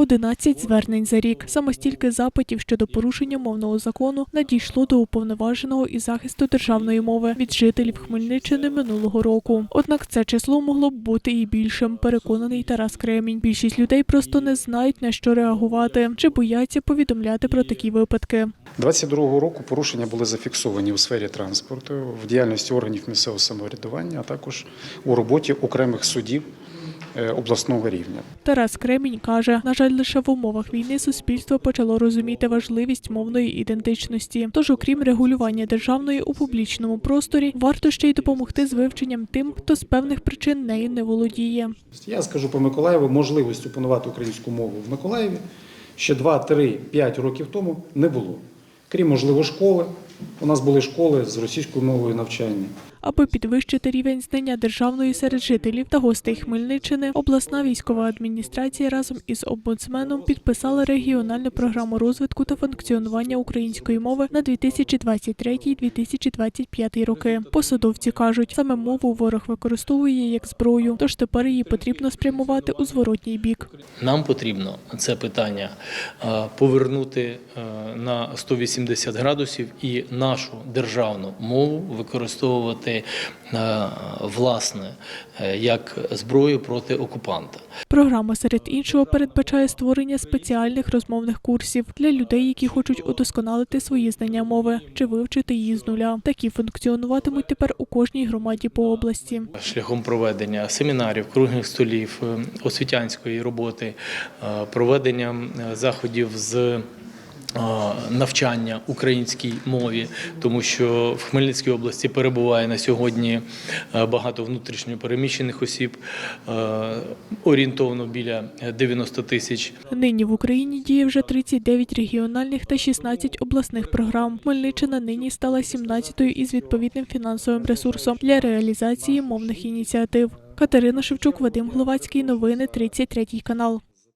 11 звернень за рік. Саме стільки запитів щодо порушення мовного закону надійшло до уповноваженого із захисту державної мови від жителів Хмельниччини минулого року. Однак це число могло б бути і більшим. Переконаний Тарас Кремінь. Більшість людей просто не знають на що реагувати чи бояться повідомляти про такі випадки. 22 року порушення були зафіксовані у сфері транспорту, в діяльності органів місцевого самоврядування, а також у роботі окремих судів обласного рівня. Тарас Кремінь каже, на жаль, лише в умовах війни суспільство почало розуміти важливість мовної ідентичності. Тож, окрім регулювання державної у публічному просторі, варто ще й допомогти з вивченням тим, хто з певних причин нею не володіє. Я скажу по Миколаєву, можливість опанувати українську мову в Миколаєві ще 2, 3, 5 років тому не було. Крім, можливо, школи. У нас були школи з російською мовою навчання. Аби підвищити рівень знання державної серед жителів та гостей Хмельниччини, обласна військова адміністрація разом із омбудсменом підписала регіональну програму розвитку та функціонування української мови на 2023-2025 роки. Посадовці кажуть, саме мову ворог використовує як зброю, тож тепер її потрібно спрямувати у зворотній бік. Нам потрібно це питання е, повернути е, на 180 градусів і нашу державну мову використовувати е, власне е, як зброю проти окупанта. Програма серед іншого передбачає створення спеціальних розмовних курсів для людей, які хочуть удосконалити свої знання мови чи вивчити її з нуля. Такі функціонуватимуть тепер у кожній громаді по області. Шляхом проведення семінарів, круглих столів, е, освітянської роботи, проведення заходів з навчання українській мові, тому що в Хмельницькій області перебуває на сьогодні е, багато внутрішньо переміщених осіб, е, орієнтовно біля 90 тисяч. Нині в Україні діє вже 39 регіональних та 16 обласних програм. Хмельниччина нині стала 17-ю із відповідним фінансовим ресурсом для реалізації мовних ініціатив. Катерина Шевчук, Вадим Гловацький. Новини 33 канал.